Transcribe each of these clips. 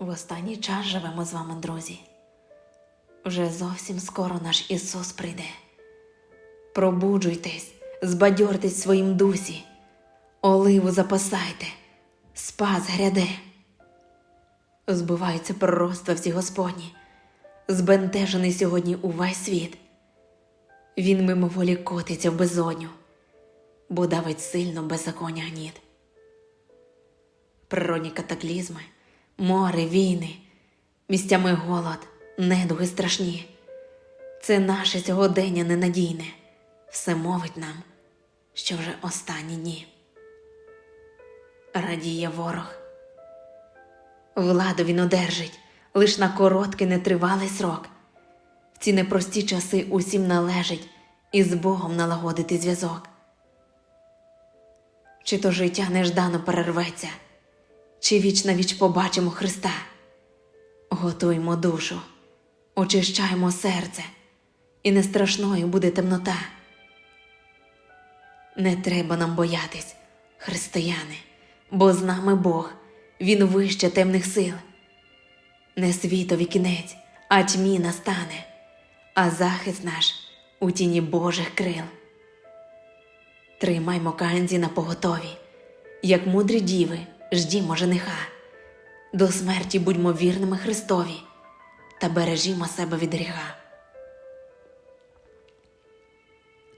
В останній час живемо з вами, друзі. Вже зовсім скоро наш Ісус прийде. Пробуджуйтесь, збадьортесь в своїм дусі, оливу запасайте, спас гряде. Збуваються пророцтва всі Господні, збентежений сьогодні увесь світ. Він мимоволі котиться в безодню, бо давить сильно беззаконня гніт. Природні катаклізми, море, війни, місцями голод, недуги страшні. Це наше сьогодення ненадійне, все мовить нам, що вже останні дні. Радіє ворог. Владу він одержить лиш на короткий нетривалий срок. В ці непрості часи усім належить із Богом налагодити зв'язок. Чи то життя неждано перерветься, чи віч на віч побачимо Христа. Готуймо душу, очищаємо серце, і не страшною буде темнота. Не треба нам боятись, християни, бо з нами Бог, Він вище темних сил. Не світові кінець, а тьмі настане, а захист наш у тіні Божих крил. Тримаймо канзі на поготові, як мудрі діви, ждімо жениха. До смерті будьмо вірними Христові та бережімо себе від гріха.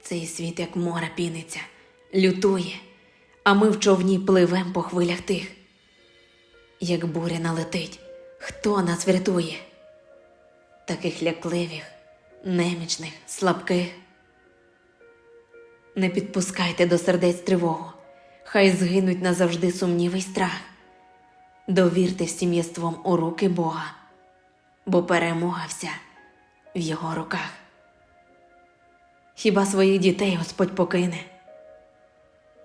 Цей світ, як море піниться, лютує, а ми в човні пливем по хвилях тих. Як буря налетить, хто нас врятує? Таких лякливих, немічних, слабких. Не підпускайте до сердець тривогу, хай згинуть назавжди сумніви й страх. Довірте всім єством у руки Бога, бо перемога вся в його руках. Хіба своїх дітей Господь покине?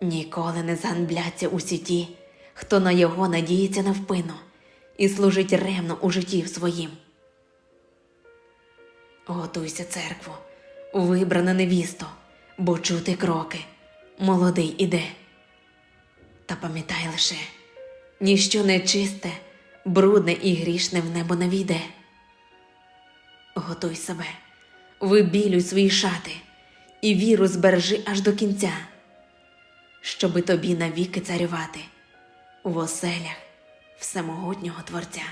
Ніколи не зганбляться усі ті, хто на його надіється навпину і служить ревно у житті своїм. Готуйся, церкву, вибрана невісто, бо чути кроки, молодий іде. Та пам'ятай лише, ніщо нечисте, брудне і грішне в небо не війде. Готуй себе, вибілюй свої шати і віру збережи аж до кінця, щоби тобі навіки царювати в оселях всемогутнього Творця.